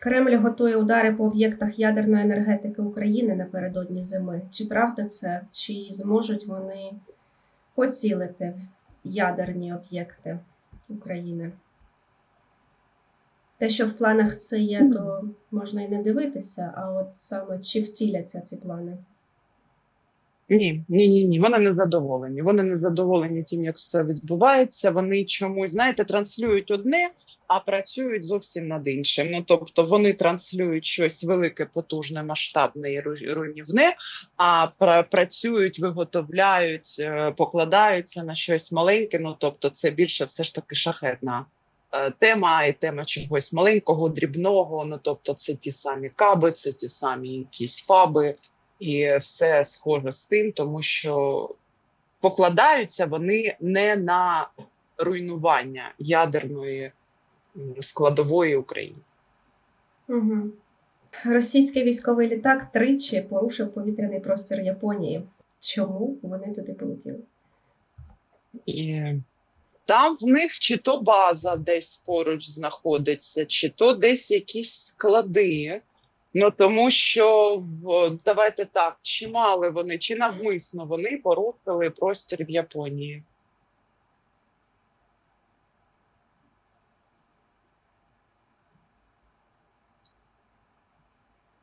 Кремль готує удари по об'єктах ядерної енергетики України напередодні зими. Чи правда це? Чи зможуть вони поцілити в ядерні об'єкти України? Те, що в планах це є, то можна і не дивитися, а от саме чи втіляться ці плани? Ні, ні, ні, ні. Вони не задоволені. Вони не задоволені тим, як все відбувається. Вони чомусь, знаєте, транслюють одне, а працюють зовсім над іншим. Ну тобто вони транслюють щось велике, потужне, масштабне і руйнівне, а пра- працюють, виготовляють, е, покладаються на щось маленьке. Ну тобто, це більше все ж таки шахетна. е, Тема і тема чогось маленького, дрібного. Ну тобто, це ті самі каби, це ті самі якісь фаби, і все схоже з тим, тому що покладаються вони не на руйнування ядерної складової України. Угу. Російський військовий літак тричі порушив повітряний простір Японії. Чому вони туди полетіли? І там в них чи то база десь поруч знаходиться, чи то десь якісь склади. Ну тому що давайте так, чи мали вони, чи навмисно вони порушили простір в Японії.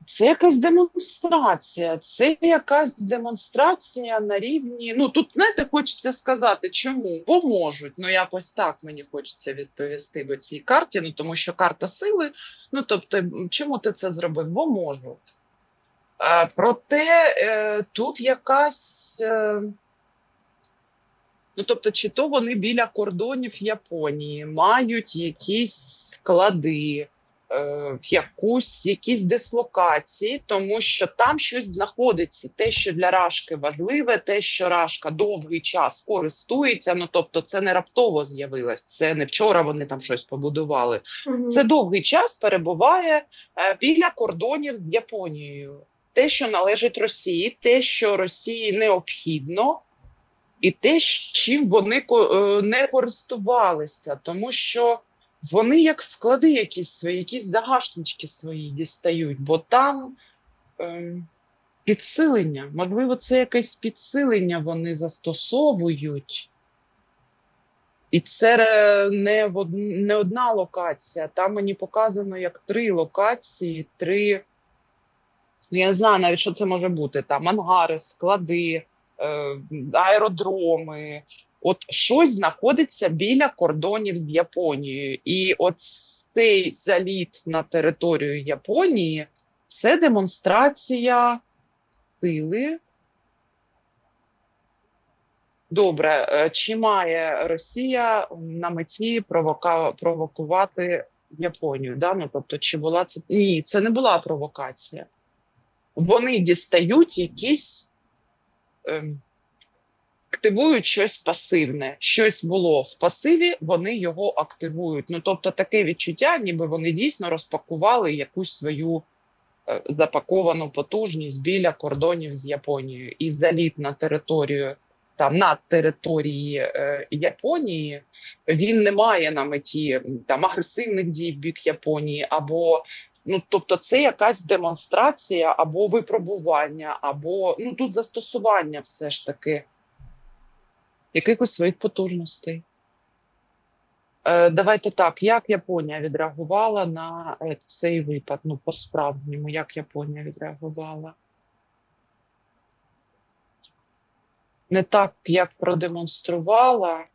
Це якась демонстрація. Це якась демонстрація на рівні. Ну тут знаєте, хочеться сказати, чому? Бо можуть. Ну якось так мені хочеться відповісти по цій карті. Ну тому що карта сили. Ну тобто, чому ти це зробив? Бо можу. Е, проте е, тут якась. Е, Ну, тобто, чи то вони біля кордонів Японії мають якісь склади, е, якусь, якісь дислокації, тому що там щось знаходиться. Те, що для Рашки важливе, те, що Рашка довгий час користується. Ну тобто, це не раптово з'явилось. Це не вчора вони там щось побудували. Угу. Це довгий час перебуває е, біля кордонів з Японією. Те, що належить Росії, те, що Росії необхідно, і те, чим вони е, не користувалися, тому що вони як склади якісь свої, якісь загашнички свої дістають, бо там ем, підсилення, можливо, це якесь підсилення вони застосовують. І це е, не, не одна локація. Там мені показано як три локації, три. Ну, я не знаю навіть, що це може бути. Там ангари, склади, е, аеродроми. От щось знаходиться біля кордонів з Японією. І от цей заліт на територію Японії це демонстрація сили. Добре, е, чи має Росія на меті провока... провокувати Японію? Да? Ну, тобто, чи була це ні, це не була провокація. Вони дістають якісь ем, активують щось пасивне. Щось було в пасиві, вони його активують. Ну тобто, таке відчуття, ніби вони дійсно розпакували якусь свою е, запаковану потужність біля кордонів з Японією і заліт на територію. Там на території е, Японії він не має на меті там агресивних дій в бік Японії, або ну тобто, це якась демонстрація або випробування, або ну тут застосування все ж таки якихось своїх потужностей. Е, давайте так, як Японія відреагувала на е, цей випад? Ну, по-справжньому, як Японія відреагувала? Не так, як продемонструвала.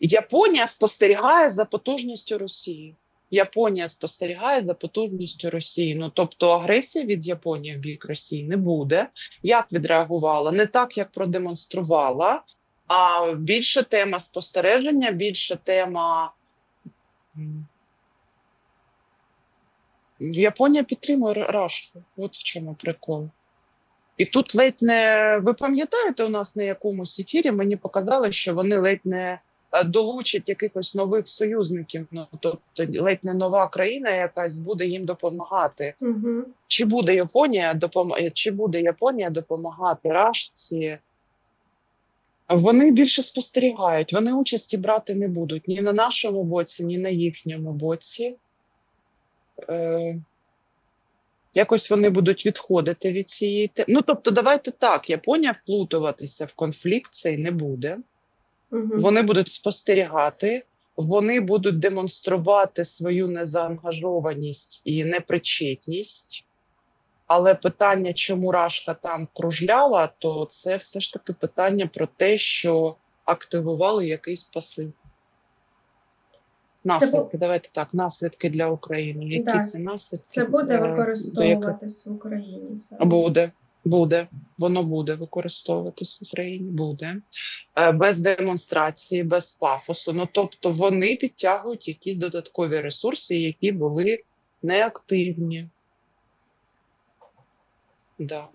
Японія спостерігає за потужністю Росії. Японія спостерігає за потужністю Росії. Ну тобто агресії від Японії в бік Росії не буде. Як відреагувала? Не так, як продемонструвала, а більше тема спостереження, більше тема. Японія підтримує Рашку. От в чому прикол. І тут ледь не ви пам'ятаєте, у нас на якомусь ефірі мені показали, що вони ледь не е, долучать якихось нових союзників. Ну тобто ледь не нова країна якась буде їм допомагати. Угу. Чи буде Японія допом... чи буде Японія допомагати Рашці? Вони більше спостерігають, вони участі брати не будуть ні на нашому боці, ні на їхньому боці. Е, якось вони будуть відходити від цієї теми. Ну, тобто, давайте так, Японія вплутуватися в конфлікт цей не буде. Мгм. Вони будуть спостерігати, вони будуть демонструвати свою незаангажованість і непричетність. Але питання, чому Рашка там кружляла, то це все ж таки питання про те, що активували якийсь пасив. Наслідки, давайте так, наслідки для України. Які Да. це наслідки? Це буде е, яких- використовуватись в Україні. зараз. Буде, буде, воно буде використовуватись в Україні. Буде Е, без демонстрації, без пафосу. Ну тобто вони підтягують якісь додаткові ресурси, які були неактивні. Да.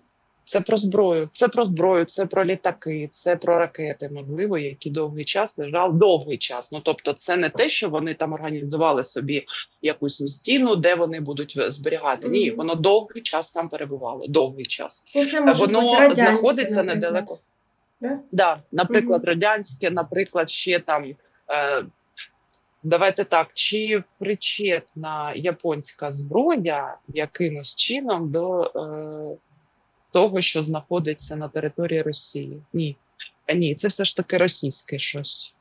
Це про зброю, це про зброю, це про літаки, це про ракети, можливо, які довгий час лежав довгий час. Ну тобто, це не те, що вони там організували собі якусь стіну, де вони будуть зберігати. Ні, воно довгий час там перебувало. Довгий час. Ну, це Воно знаходиться наприклад. недалеко. Да? Да, наприклад, Мгм. радянське, наприклад, ще там. Е, давайте так, чи причетна японська зброя якимось чином до е, того, що знаходиться на території Росії? Ні. Е, Ні, це все ж таки російське щось.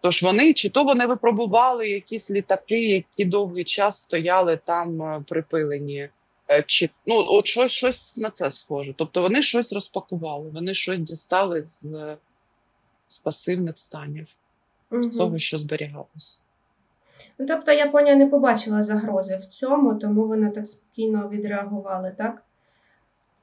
Тож вони чи то вони випробували якісь літаки, які довгий час стояли там е, припилені. Е, Чи ну от щось, щось на це схоже. Тобто вони щось розпакували, вони щось дістали з, з пасивних станів, з того, що зберігалось. Ну, тобто Японія не побачила загрози в цьому, тому вона так спокійно відреагувала, так?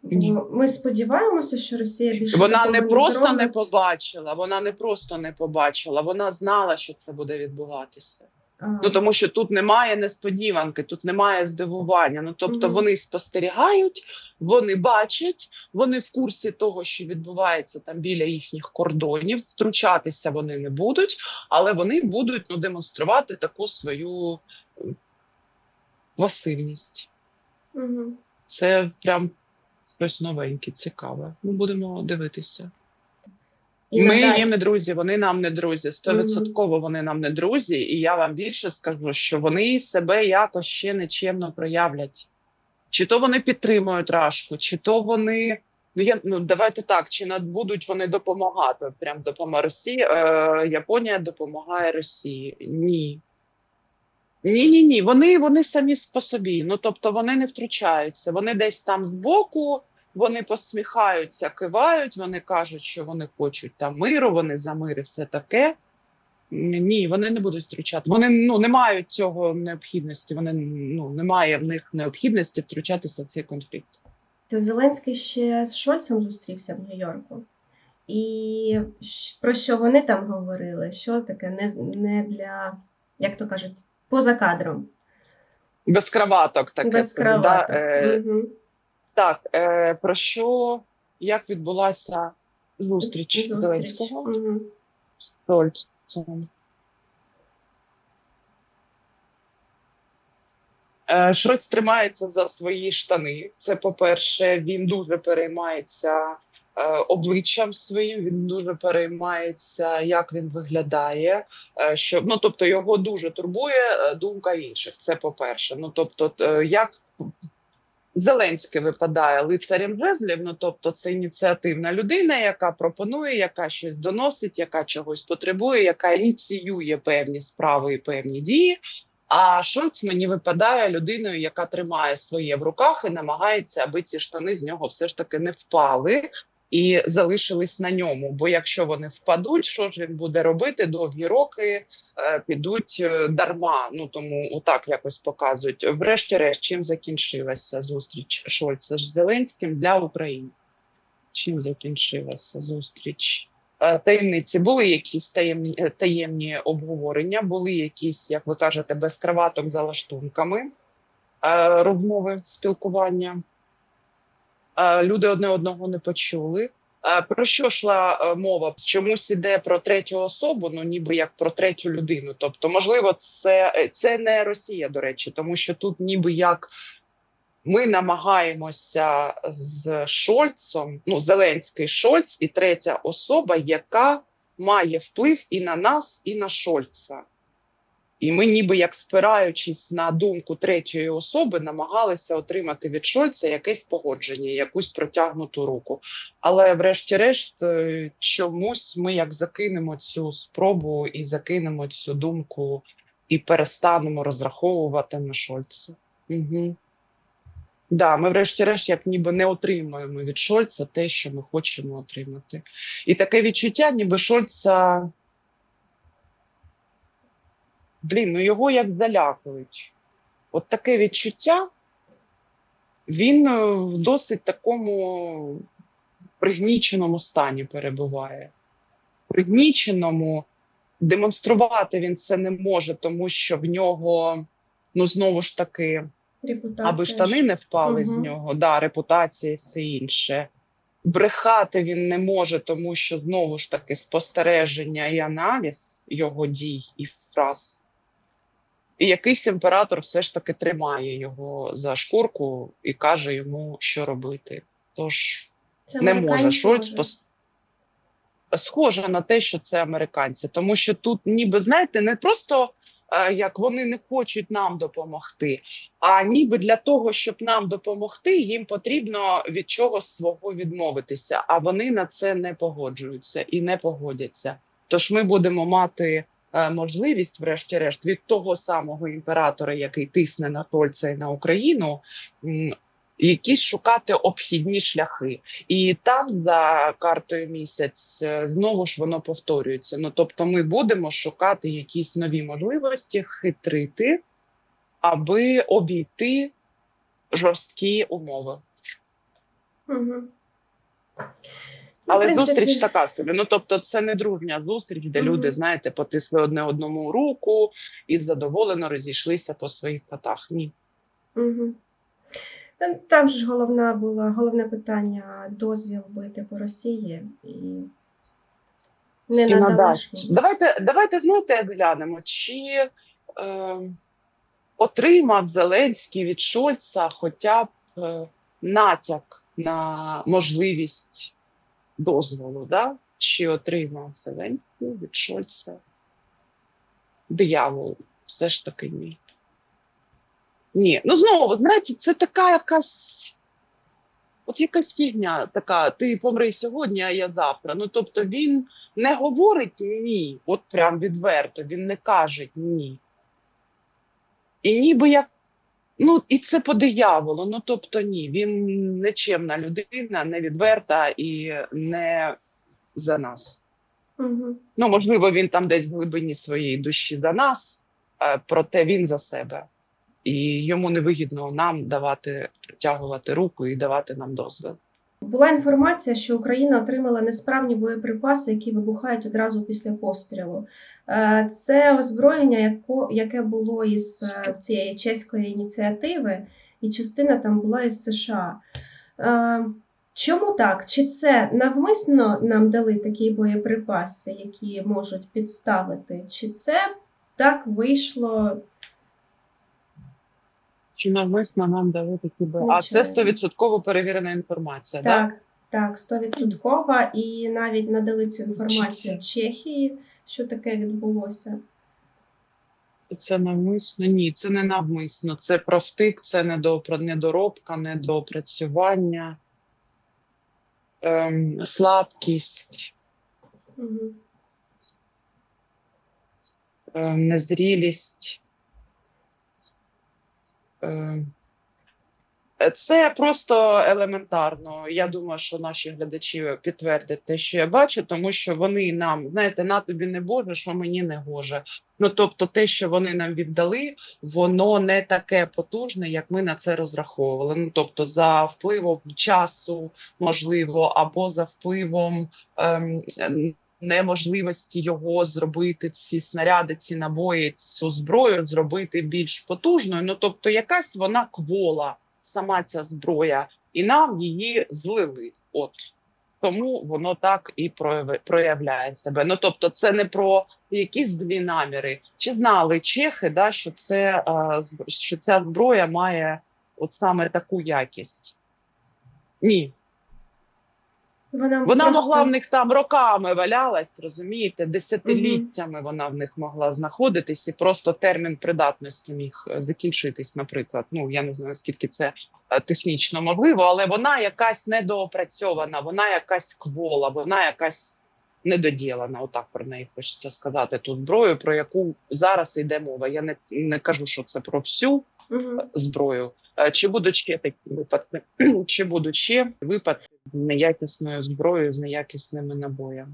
Ні. Ми сподіваємося, що Росія більше Вона не просто не зробить. побачила, вона не просто не побачила, вона знала, що це буде відбуватися. А, Ну тому що тут немає несподіванки, тут немає здивування. Ну тобто Мгм. вони спостерігають, вони бачать, вони в курсі того, що відбувається там біля їхніх кордонів. Втручатися вони не будуть, але вони будуть ну, демонструвати таку свою пасивність. Мгм. Це прям щось новеньке, цікаве. Ми будемо дивитися. І Ми їм не друзі, вони нам не друзі. Стовідсотково вони нам не друзі, і я вам більше скажу, що вони себе якось ще нечемно проявлять. Чи то вони підтримують Рашку, чи то вони. Ну, я, ну давайте так, чи будуть вони допомагати? Прям допомога Росії. Е, Японія допомагає Росії. Ні. Ні, ні, ні. Вони, вони самі по собі. Ну тобто вони не втручаються. Вони десь там збоку, вони посміхаються, кивають, вони кажуть, що вони хочуть там миру, вони за мир і все таке. Ні, вони не будуть втручати. Вони ну не мають цього необхідності. Вони ну немає в них необхідності втручатися в цей конфлікт. Це Зеленський ще з Шольцем зустрівся в Нью-Йорку. І про що вони там говорили? Що таке не, не для, як то кажуть, поза кадром. Без краваток таке без собі, да, е, Мгм. Так, е, про що як відбулася зустріч, Зустріч. Зеленського з Шольцем? Е, Шольц тримається за свої штани. Це по-перше, він дуже переймається е, обличчям своїм. Він дуже переймається, як він виглядає. Е, що ну тобто його дуже турбує е, думка інших. Це по-перше. Ну тобто, е, як Зеленський випадає лицарем жезлів, ну тобто це ініціативна людина, яка пропонує, яка щось доносить, яка чогось потребує, яка ініціює певні справи і певні дії. А Шольц мені випадає людиною, яка тримає своє в руках і намагається, аби ці штани з нього все ж таки не впали і залишились на ньому. Бо якщо вони впадуть, що ж він буде робити? Довгі роки е, підуть е, дарма. Ну тому отак якось показують. Врешті-решт, чим закінчилася зустріч Шольца з Зеленським для України? Чим закінчилася зустріч? Е, Таємниці були якісь таємні е, таємні обговорення, були якісь, як ви кажете, без краваток за лаштунками розмови, спілкування. Е, Люди одне одного не почули. Е, Про що йшла е, мова? Чомусь іде про третю особу, ну ніби як про третю людину. Тобто, можливо, це, це не Росія, до речі, тому що тут ніби як ми намагаємося з Шольцом, ну Зеленський Шольц і третя особа, яка має вплив і на нас, і на Шольца. І ми, ніби як спираючись на думку третьої особи, намагалися отримати від Шольца якесь погодження, якусь протягнуту руку. Але, врешті-решт, е, чомусь ми як закинемо цю спробу і закинемо цю думку і перестанемо розраховувати на Шольца. Угу. Да, ми, врешті-решт, як ніби не отримуємо від Шольца те, що ми хочемо отримати. І таке відчуття, ніби Шольца. Блін, ну його як залякують. От таке відчуття, він е, в досить такому пригніченому стані перебуває. Пригніченому демонструвати він це не може, тому що в нього, ну знову ж таки, Репутація. аби штани не впали з нього, да, репутація і все інше. Брехати він не може, тому що знову ж таки спостереження і аналіз його дій і фраз. І якийсь імператор все ж таки тримає його за шкурку і каже йому, що робити. Тож Це не може Шольц пос... схоже на те, що це американці, тому що тут, ніби знаєте, не просто е, як вони не хочуть нам допомогти, а ніби для того, щоб нам допомогти, їм потрібно від чогось свого відмовитися. А вони на це не погоджуються і не погодяться. Тож ми будемо мати можливість, врешті-решт, від того самого імператора, який тисне на Тольця і на Україну. Якісь шукати обхідні шляхи, і там за картою місяць е, знову ж воно повторюється. Ну тобто, ми будемо шукати якісь нові можливості, хитрити, аби обійти жорсткі умови. Угу. Але зустріч така собі. Ну тобто, це не дружня зустріч, де Мгм. люди, знаєте, потисли одне одному руку і задоволено розійшлися по своїх котах. Ні. Угу. Там же ж головна була, головне питання дозвіл бити по Росії і не надасть? Давайте, давайте знаєте, глянемо, чи е, отримав Зеленський від Шольца хоча б е, натяк на можливість дозволу, да? чи отримав Зеленський від Шольца диявол? Все ж таки ні. Ні. Ну знову, знаєте, це така якась. От якась фігня така, ти помри сьогодні, а я завтра. Ну тобто він не говорить ні, от прям відверто, він не каже ні. І ніби як, ну, і це по дияволу. Ну тобто ні, він нечемна людина, не відверта і не за нас. Угу. Ну, можливо, він там десь в глибині своєї душі за нас, е, проте він за себе. І йому не вигідно нам давати притягувати руку і давати нам дозвіл. Була інформація, що Україна отримала несправні боєприпаси, які вибухають одразу після пострілу. Е, Це озброєння, яке було із е, цієї чеської ініціативи, і частина там була із США. Е, Чому так? Чи це навмисно нам дали такі боєприпаси, які можуть підставити? Чи це так вийшло? Чи навмисно нам дали такі бо- А це стовідсотково перевірена інформація, так? Так, так, стовідсоткова, і навіть надали цю інформацію Чехії, що таке відбулося. Це навмисно? Ні, це не навмисно. Це профтик, це недоробка, недоопрацювання, ем, слабкість, Угу. ем, незрілість. Ем, Це просто елементарно. Я думаю, що наші глядачі підтвердять те, що я бачу, тому що вони нам, знаєте, на тобі не Боже, що мені не гоже. Ну тобто, те, що вони нам віддали, воно не таке потужне, як ми на це розраховували. Ну тобто, за впливом часу, можливо, або за впливом ем, неможливості його зробити ці снаряди, ці набої, цю зброю зробити більш потужною. Ну тобто, якась вона квола, сама ця зброя, і нам її злили. От тому воно так і проявляє себе. Ну тобто, це не про якісь злі наміри. Чи знали чехи, да, що це що ця зброя має от саме таку якість? Ні. Вона, Вона просто... могла в них там роками валялась, розумієте, десятиліттями вона в них могла знаходитись, і просто термін придатності міг е, закінчитись, наприклад. Ну я не знаю наскільки це е, технічно можливо, але вона якась недоопрацьована, вона якась квола, вона якась недоділана. Отак про неї хочеться сказати. Ту зброю, про яку зараз йде мова. Я не, не кажу, що це про всю Мгм. зброю. Е, Чи будуть ще такі випадки? Чи будуть ще випадки з неякісною зброєю, з неякісними набоями?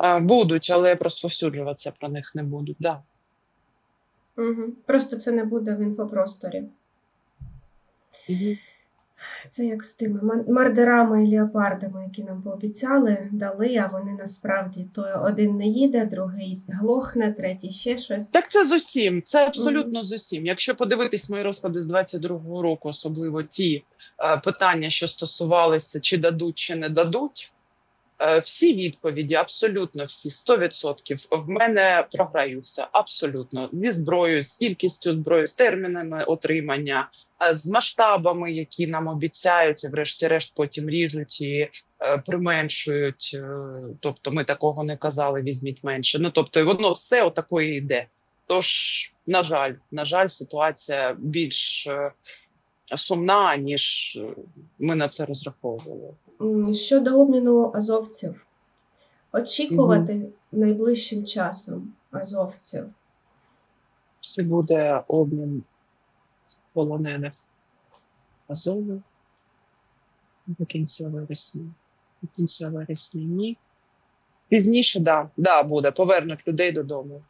Е, Будуть, але розповсюджуватися про них не будуть. Да. Мгм. Просто це не буде в інфопросторі. Це як з тими мардерами і леопардами, які нам пообіцяли, дали, а вони насправді то один не їде, другий глохне, третій ще щось. Так це з усім. Це абсолютно з усім. Якщо подивитись мої розклади з 22-го року, особливо ті е, питання, що стосувалися чи дадуть, чи не дадуть. Е, Всі відповіді, абсолютно всі 100% в мене програються. Абсолютно зі зброєю, з кількістю зброї, з термінами отримання, е, з масштабами, які нам обіцяють, і врешті-решт потім ріжуть і е, применшують. Тобто, ми такого не казали, візьміть менше. Ну тобто, воно все отакої йде. Тож, на жаль, на жаль, ситуація більш сумна, ніж ми на це розраховували. Щодо обміну азовців, очікувати найближчим часом азовців. Чи буде обмін полонених Азову до кінця вересня? До кінця вересня ні. Пізніше, да, да, буде. Повернуть людей додому.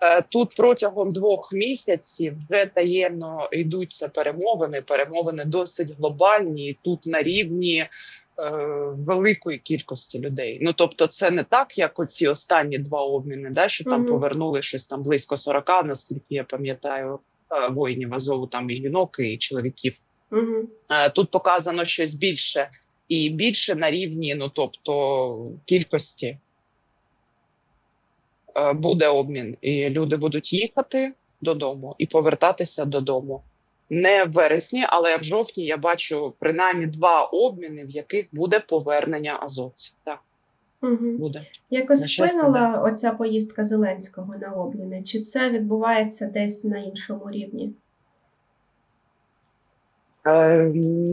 Е, Тут протягом двох місяців вже таємно йдуться перемовини. Перемовини досить глобальні, тут на рівні великої кількості людей. Ну тобто, це не так, як оці останні два обміни, да, що там Мгм. повернули щось там близько 40, наскільки я пам'ятаю, е, воїнів Азову, там і жінок, і чоловіків. Угу. Е, Тут показано щось більше і більше на рівні, ну тобто кількості Е, буде обмін, і люди будуть їхати додому і повертатися додому. Не в вересні, але в жовтні я бачу принаймні два обміни, в яких буде повернення азовців. Так, Угу. буде. Якось вплинула оця поїздка Зеленського на обміни? Чи це відбувається десь на іншому рівні? Е,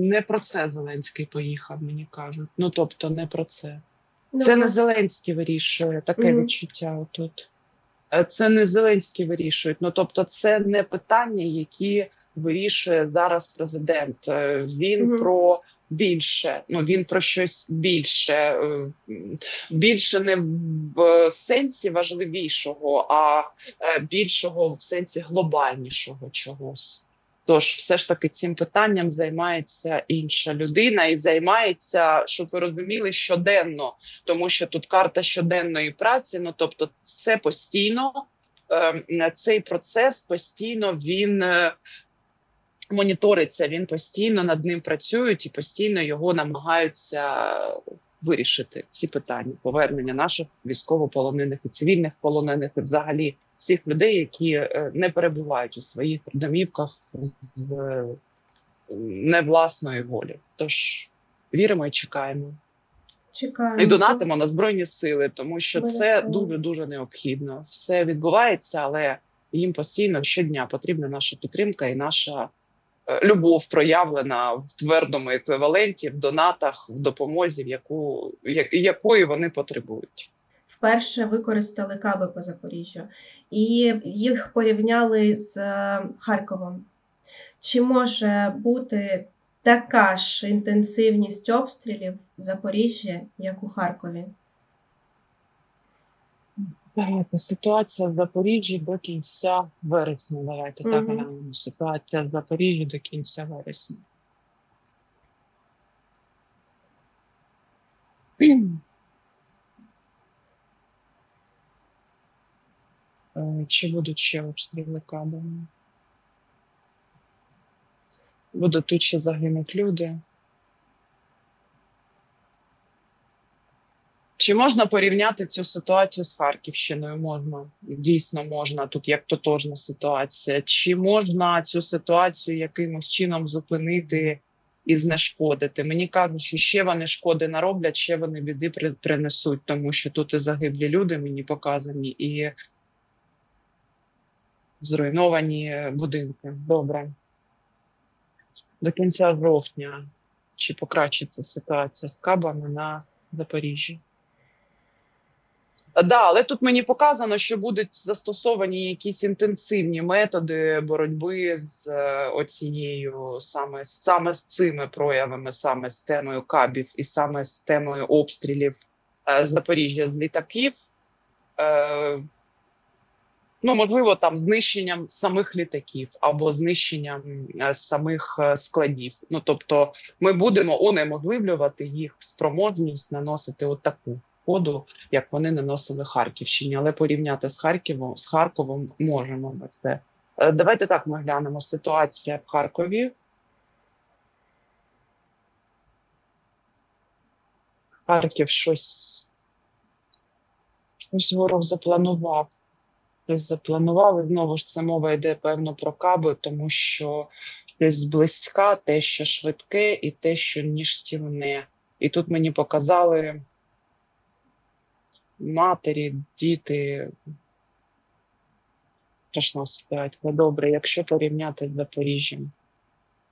Не про це Зеленський поїхав, мені кажуть. Ну тобто, не про це. Ну, Це не Зеленський вирішує таке Мгм. відчуття тут. Е, Це не Зеленський вирішує. Ну тобто, це не питання, які вирішує зараз президент. Е, Він Мгм. про більше. Ну він про щось більше, е, більше не в сенсі важливішого, а е, більшого в сенсі глобальнішого чогось. Тож, все ж таки, цим питанням займається інша людина і займається, щоб ви розуміли, щоденно тому що тут карта щоденної праці. Ну тобто, це постійно е, цей процес постійно він моніториться, він постійно над ним працюють і постійно його намагаються вирішити ці питання повернення наших військовополонених і цивільних полонених, і взагалі всіх людей, які е, не перебувають у своїх домівках з е, не власної волі. Тож віримо і чекаємо. Чекаємо. І донатимо на збройні сили, тому що це дуже дуже необхідно. Все відбувається, але їм постійно щодня потрібна наша підтримка і наша любов проявлена в твердому еквіваленті, в донатах, в допомозі, в яку якої вони потребують. Вперше використали каби по Запоріжжю і їх порівняли з е, Харковом. Чи може бути така ж інтенсивність обстрілів в Запоріжжі, як у Харкові? Ситуація в Запоріжжі до кінця вересня. Давайте так глянемо. Ситуація в Запоріжжі до кінця вересня. Е, Чи будуть ще обстріли кабами? Будуть тут ще загинуть люди. Чи можна порівняти цю ситуацію з Харківщиною? Можна, дійсно можна. Тут як тотожна ситуація. Чи можна цю ситуацію якимось чином зупинити і знешкодити. Мені кажуть, що ще вони шкоди нароблять, ще вони біди при- принесуть, тому що тут і загиблі люди мені показані, і зруйновані будинки. Добре. До кінця жовтня чи покращиться ситуація з кабами на Запоріжжі? Да, але тут мені показано, що будуть застосовані якісь інтенсивні методи боротьби з е, оцією саме саме з цими проявами, саме з темою кабів і саме з темою обстрілів е, Запоріжжя з літаків. Е, ну, можливо, там знищенням самих літаків або знищенням самих складів. Ну тобто, ми будемо унеможливлювати їх спроможність наносити отаку шкоду, як вони наносили Харківщині, але порівняти з Харковом з Харковом можемо ми це. Е, Давайте так ми глянемо. Ситуація в Харкові. Харків щось, щось ворог запланував. Щось запланував, і знову ж це мова йде певно про каби, тому що щось зблизька, те, що швидке, і те, що ніштівне. І тут мені показали матері, діти. Страшна ситуація. Добре, якщо порівняти з Запоріжжям,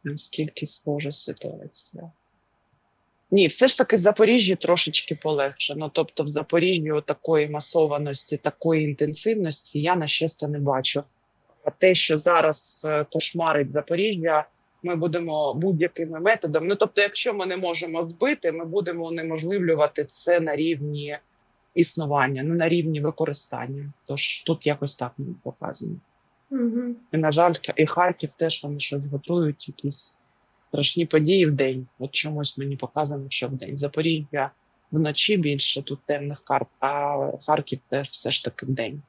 наскільки схожа ситуація? Ні, все ж таки Запоріжжі трошечки полегшено. Тобто, в Запоріжжі такої масованості, такої інтенсивності я на щастя не бачу. А те, що зараз е, кошмарить Запоріжжя, ми будемо будь-якими методами. Ну тобто, якщо ми не можемо збити, ми будемо унеможливлювати це на рівні існування, не на рівні використання. Тож тут якось так мені показано. Угу. І, на жаль, і Харків теж вони щось готують, якісь страшні події в день. От чомусь мені показано, що в день. Запоріжжя вночі більше тут темних карт, а Харків теж все ж таки в день.